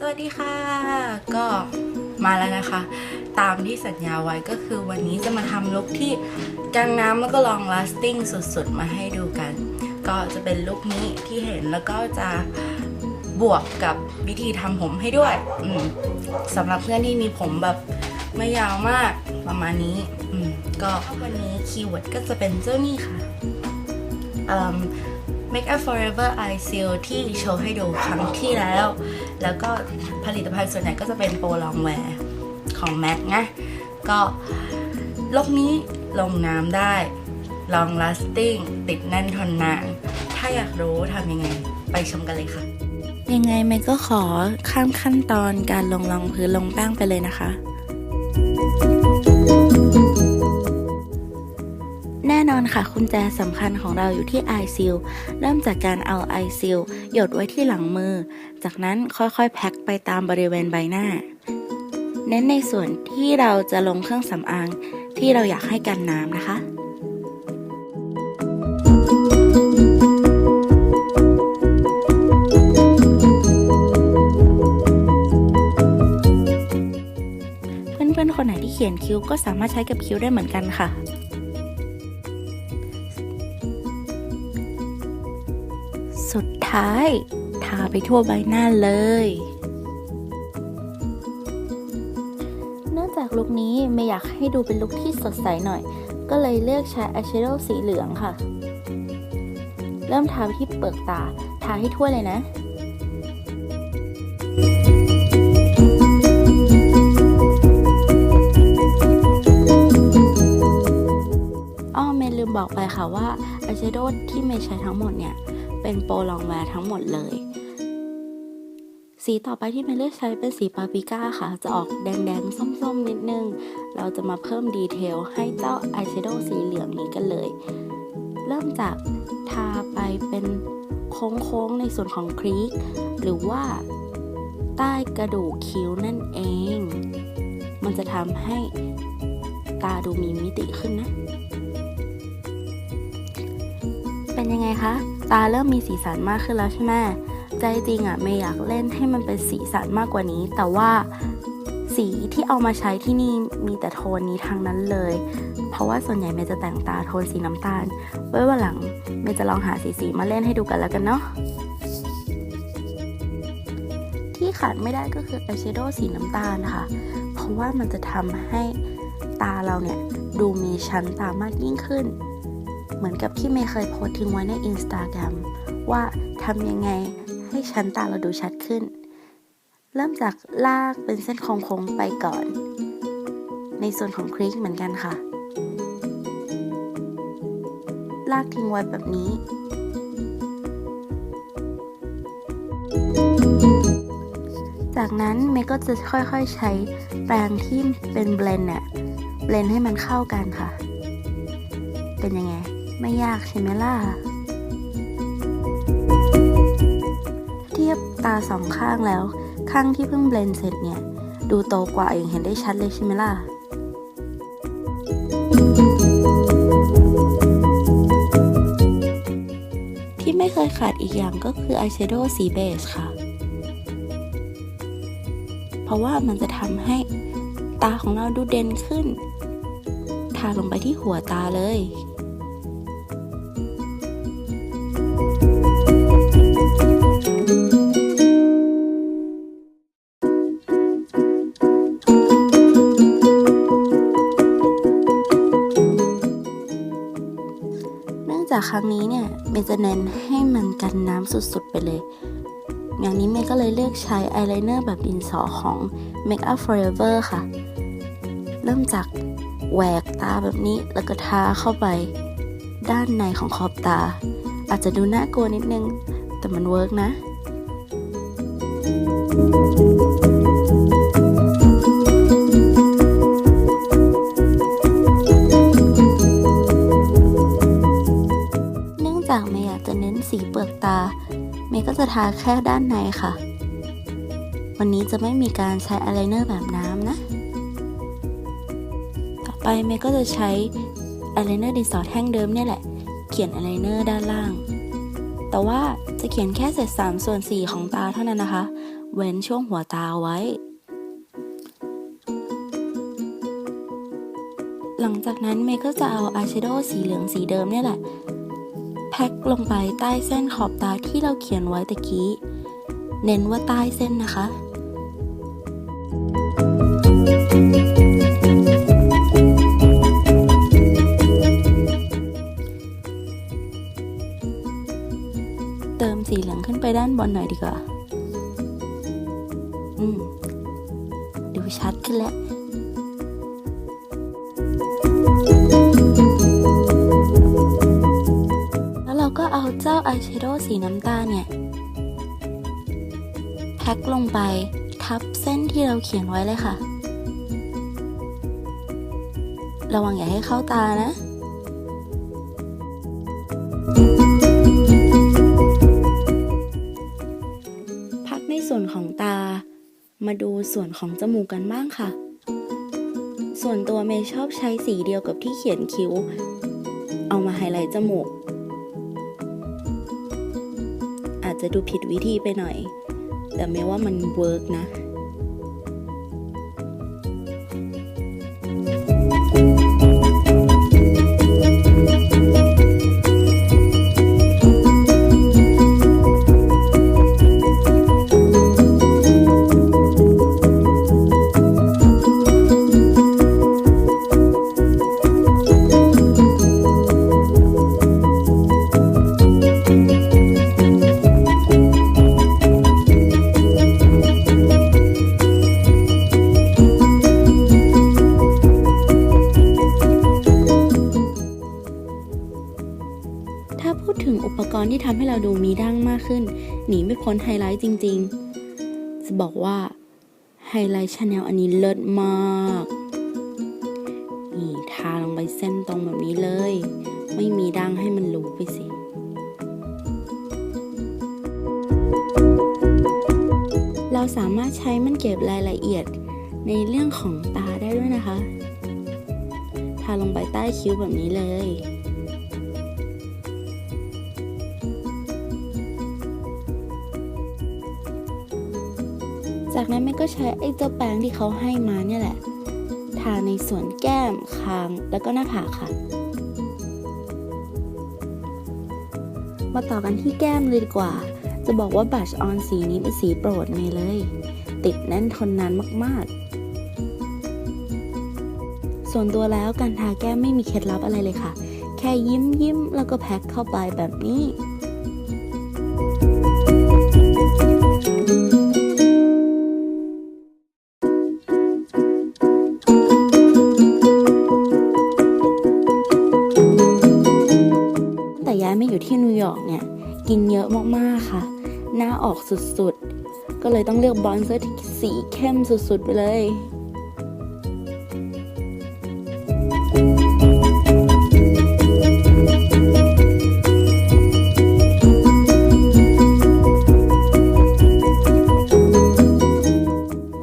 สวัสดีค่ะ ก็มาแล้วนะคะ ตามที่สัญญาไว้ก็คือวันนี้จะมาทำลุคที่กลางน้ำแล้วก็ลอง lasting สุดๆ มาให้ดูกัน ก็จะเป็นลุคนี้ที่เห็นแล้วก็จะบวกกับวิธีทำผมให้ด้วยสำหรับเพื่อนที่มีผมแบบไม่ยาวมากประมาณนี้ก็วันนี้คีย์เวิร์ดก็จะเป็นเจ้านี่ค่ะ Make Up Forever Eye Seal ที่โชว์ให้ดูครั้งที่แล้ว แล้วก็ผลิตภัณฑ์ส่วนใหญ่ก็จะเป็นโปรลองแวร์ของ MAC นะ ก็ลบนี้ลงน้ำได้ long lasting ติดแน่นทนนาน ถ้าอยากรู้ทำยังไง ไปชมกันเลยค่ะ ยังไงเมย์ก็ขอข้ามขั้นตอนการลงรองพื้นลงแป้งไปเลยนะคะ อนค่ะคุณแจสำคัญของเราอยู่ที่ Eye Seal เริ่มจากการเอา Eye Seal หยดไว้ที่หลังมือ จากนั้นค่อยๆ แพ็คไปตามบริเวณใบหน้า เน้นในส่วนที่เราจะลงเครื่องสำอางที่เราอยากให้กันน้ำนะคะเพื่อนๆคนไหนที่เขียนคิ้วก็สามารถใช้กับคิ้วได้เหมือนกันค่ะ สุดท้าย ทาไปทั่วใบหน้าเลย เนื่องจากลุคนี้ไม่อยากให้ดูเป็นลุคที่สดใสหน่อย ก็เลยเลือกใช้อายแชโดว์สีเหลืองค่ะ เริ่มทาไปที่เปลือกตา ทาให้ทั่วเลยนะอ้อเมย์ลืมบอกไปค่ะว่าอายแชโดว์ที่เมย์ใช้ทั้งหมดเนี่ย เป็นโปรลองแวร์ทั้งหมดเลย สีต่อไปที่เมเลือกใช้เป็นสีปาปิก้าค่ะ จะออกแดงๆ ส้มๆ นิดนึง เราจะมาเพิ่มดีเทลให้เจ้าอายแชโดว์สีเหลืองนี้กันเลย เริ่มจากทาไปเป็นโค้งๆ ในส่วนของครีกหรือว่าใต้กระดูกคิ้วนั่นเอง มันจะทำให้ตาดูมีมิติขึ้นนะ เป็นยังไงคะ ตาเริ่มมีสีสันมากขึ้นแล้วใช่ไหมใจจริงอะ่ะเมย์อยากเล่นให้มันเป็นสีสันมากกว่านี้ แต่ว่าสีที่เอามาใช้ที่นี่มีแต่โทนนี้ทางนั้นเลย เพราะว่าส่วนใหญ่เมย์จะแต่งตาโทนสีน้ำตาล ไว้วันหลังเมย์จะลองหาสีสีมาเล่นให้ดูกันแล้วกันเนาะที่ขาดไม่ได้ก็คืออายแชโดว์สีน้ำตาลค่ะ เพราะว่ามันจะทำให้ตาเราเนี่ย ดูมีชั้นตามากยิ่งขึ้น เหมือนกับที่เมย์เคยโพสทิ้งไว้ในอินสตาแกรมว่าทำยังไงให้ชั้นตาเราดูชัดขึ้น เริ่มจากลากเป็นเส้นโค้งๆไปก่อน ในส่วนของครีกเหมือนกันค่ะ ลากทิ้งไว้แบบนี้ จากนั้นเมย์ก็จะค่อยๆใช้แปรงที่เป็นเบลนเนี่ยเบลนให้มันเข้ากันค่ะ เป็นยังไง ไม่ยากใช่ไหมล่ะ เทียบตาสองข้างแล้ว ข้างที่เพิ่งเบลนเสร็จเนี่ย ดูโตกว่าอย่างเห็นได้ชัดเลยใช่ไหมล่ะที่ไม่เคยขาดอีกอย่างก็คืออายแชโดว์สีเบจค่ะ เพราะว่ามันจะทำให้ตาของเราดูเด่นขึ้น ทาลงไปที่หัวตาเลย ครั้งนี้เนี่ยเมย์จะเน้นให้มันกันน้ำสุดๆไปเลยงานนี้เมย์ก็เลยเลือกใช้อายไลเนอร์แบบดินสอของ Make Up Forever ค่ะ เริ่มจากแหวกตาแบบนี้แล้วก็ทาเข้าไปด้านในของขอบตา อาจจะดูน่ากลัวนิดนึง แต่มันเวิร์กนะเตา เมย์ก็จะทาแค่ด้านในค่ะ วันนี้จะไม่มีการใช้อายไลเนอร์แบบน้ำนะ ต่อไปเมย์ก็จะใช้อายไลเนอร์ดินสอแท่งเดิมเนี่ยแหละ เขียนอายไลเนอร์ด้านล่าง แต่ว่าจะเขียนแค่เศษ3ส่วน4ของตาเท่านั้นนะคะ เว้นช่วงหัวตาไว้หลังจากนั้นเมย์ก็จะเอาอายแชโดว์สีเหลืองสีเดิมเนี่ยแหละ พ็คลงไปใต้เส้นขอบตาที่เราเขียนไว้ตะกี้ เน้นว่าใต้เส้นนะคะเติมสีเหลืองขึ้นไปด้านบนหน่อยดีกว่า เราก็เอาเจ้าอายแชโดว์สีน้ำตาลเนี่ย แพ็คลงไปทับเส้นที่เราเขียนไว้เลยค่ะ ระวังอย่าให้เข้าตานะพักในส่วนของตา มาดูส่วนของจมูกกันบ้างค่ะ ส่วนตัวเมย์ชอบใช้สีเดียวกับที่เขียนคิ้ว เอามาไฮไลท์จมูก อาจจะดูผิดวิธีไปหน่อย แต่ไม่ว่ามันเวิร์กนะ หนีไม่พ้นไฮไลท์จริง ๆ จะบอกว่าไฮไลท์ชาแนลอันนี้เลิศมาก นี่ทาลงไปเส้นตรงแบบนี้เลย ไม่มีดังให้มันรู้ไปสิเราสามารถใช้มันเก็บรายละเอียดในเรื่องของตาได้ด้วยนะคะ ทาลงไปใต้คิ้วแบบนี้เลย จากนั้นแม่ก็ใช้ไอ้เจ้าแป้งที่เขาให้มาเนี่ยแหละ ทาในส่วนแก้มคางแล้วก็หน้าผากค่ะ มาต่อกันที่แก้มเลยดีกว่า จะบอกว่าบัชออนสีนี้เป็นสีโปรดเมเลย ติดแน่นทนนานมากๆ ส่วนตัวแล้วการทาแก้มไม่มีเคล็ดลับอะไรเลยค่ะ แค่ยิ้มยิ้มแล้วก็แพ็คเข้าไปแบบนี้ อกสุดๆ ก็เลยต้องเลือกบอนเซอร์ที่สีเข้มสุดๆ ไปเลย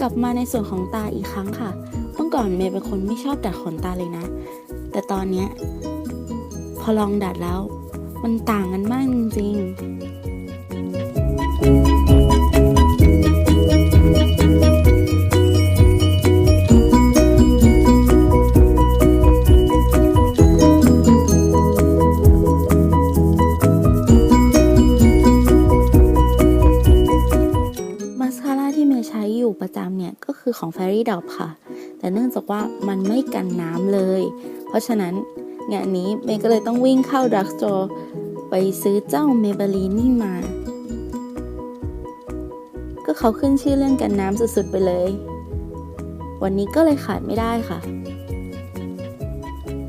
กลับมาในส่วนของตาอีกครั้งค่ะ เมื่อก่อนเมย์เป็นคนไม่ชอบดัดขนตาเลยนะ แต่ตอนเนี้ยพอลองดัดแล้ว มันต่างกันมากจริงๆ Cherry Dop ค่ะ แต่เนื่องจากว่ามันไม่กันน้ำเลย เพราะฉะนั้นงานนี้เมย์ก็เลยต้องวิ่งเข้าดักสโตร์ไปซื้อเจ้าเมเบลีนนี่มา ก็เขาขึ้นชื่อเรื่องกันน้ำสุดๆไปเลย วันนี้ก็เลยขาดไม่ได้ค่ะ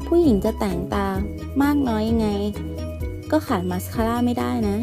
ผู้หญิงจะแต่งตามากน้อยยังไง ก็ขาดมาสคาร่าไม่ได้นะ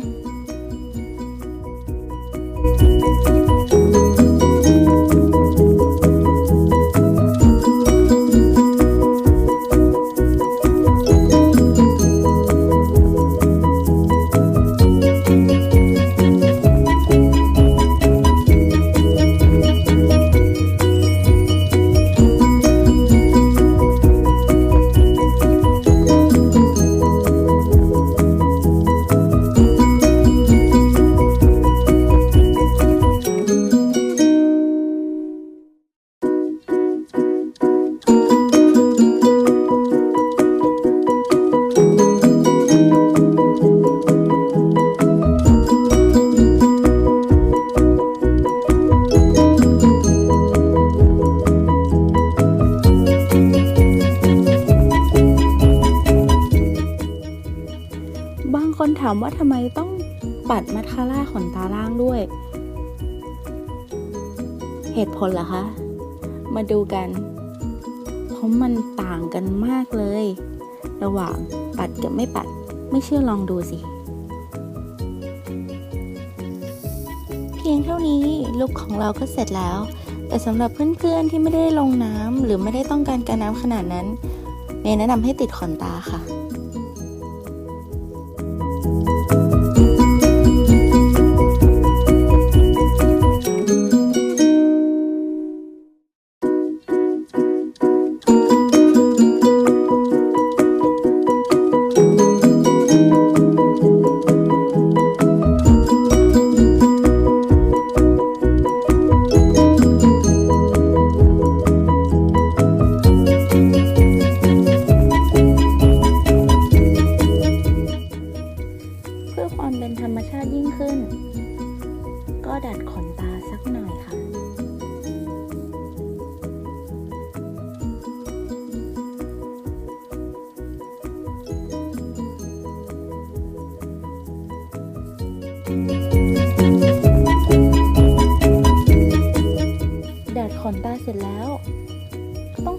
ามว่าทำไมต้องปัดมัสคาร่าขนตาล่างด้วย เหตุผลเหรอคะ มาดูกัน เพราะมันต่างกันมากเลย ระหว่างปัดกับไม่ปัด ไม่เชื่อลองดูสิ เพียงเท่านี้ลุคของเราก็เสร็จแล้ว แต่สำหรับเพื่อนๆที่ไม่ได้ลงน้ำหรือไม่ได้ต้องการการน้ำขนาดนั้นเมย์แนะนำให้ติดขนตาค่ะ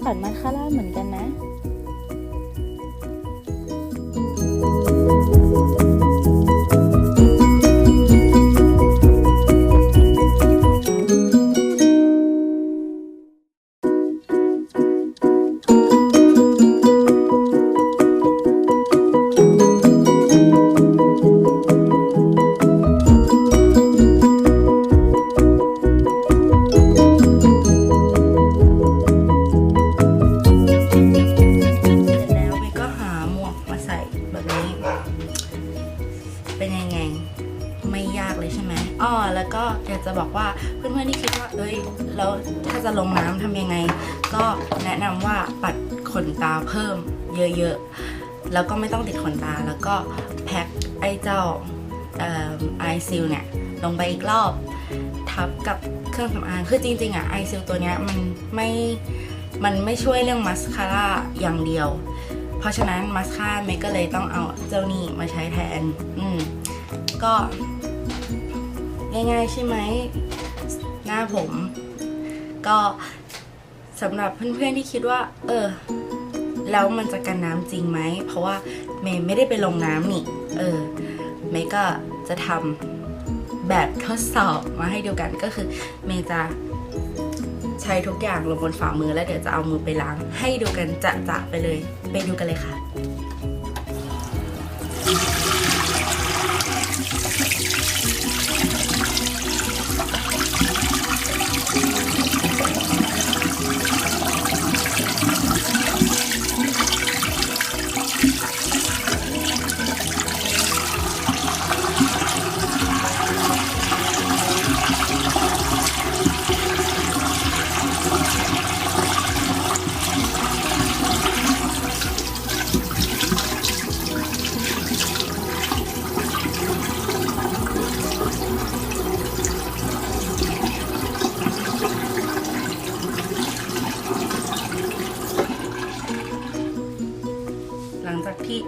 ก็ต้องปัดมัสคาร่าเหมือนกันนะ แล้วถ้าจะลงน้ำทำยังไง ก็แนะนำว่าปัดขนตาเพิ่มเยอะๆ แล้วก็ไม่ต้องติดขนตา แล้วก็แพ็คไอ้เจ้าไอซิลเนี่ยลงไปอีกรอบทับกับเครื่องสำอางคือจริงๆอะไอซิลตัวเนี้ยมันไม่ มันไม่ช่วยเรื่องมัสคาร่าอย่างเดียว เพราะฉะนั้นมัสคาร่าเมย์ก็เลยต้องเอาเจ้านี่มาใช้แทน อืม ก็ ง่ายๆใช่ไหม หน้าผม ก็สำหรับเพื่อนๆที่คิดว่า เออ แล้วมันจะกันน้ำจริงไหม เพราะว่าเมย์ไม่ได้ไปลงน้ำนี่ เออ เมย์ก็จะทำแบบทดสอบมาให้ดูกันก็คือ เมย์จะใช้ทุกอย่างลงบนฝ่ามือแล้วเดี๋ยวจะเอามือไปล้าง ให้ดูกันจะๆไปเลย ไปดูกันเลยค่ะ หลังจากที่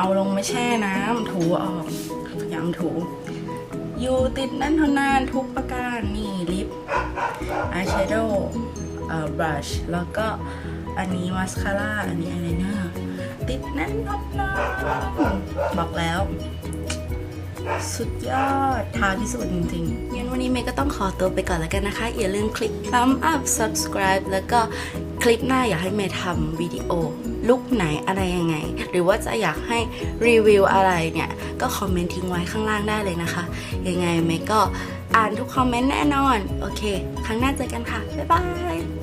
เอาลงมาแช่น้ำถูออกพยายามถู อยู่ติดนั่นทนานทุกประการ นี่ลิปอายแชโดว์เอ่อบรัชแล้วก็อันนี้มาสคาร่าอันนี้อายไลเนอร์ติดแน่นทนานบอกแล้ว สุดยอดท้าพิสูจน์จริงๆงั้นวันนี้เมย์ก็ต้องขอตัวไปก่อนแล้วกันนะคะ อย่าลืมคลิก thumb up subscribe แล้วก็คลิปหน้าอยากให้เมย์ทำวิดีโอ ลุกไหนอะไรยังไง หรือว่าจะอยากให้รีวิวอะไรเนี่ย ก็คอมเมนต์ทิ้งไว้ข้างล่างได้เลยนะคะ ยังไงเมย์ก็อ่านทุกคอมเมนต์แน่นอน โอเค ครั้งหน้าเจอกันค่ะ บ๊ายบาย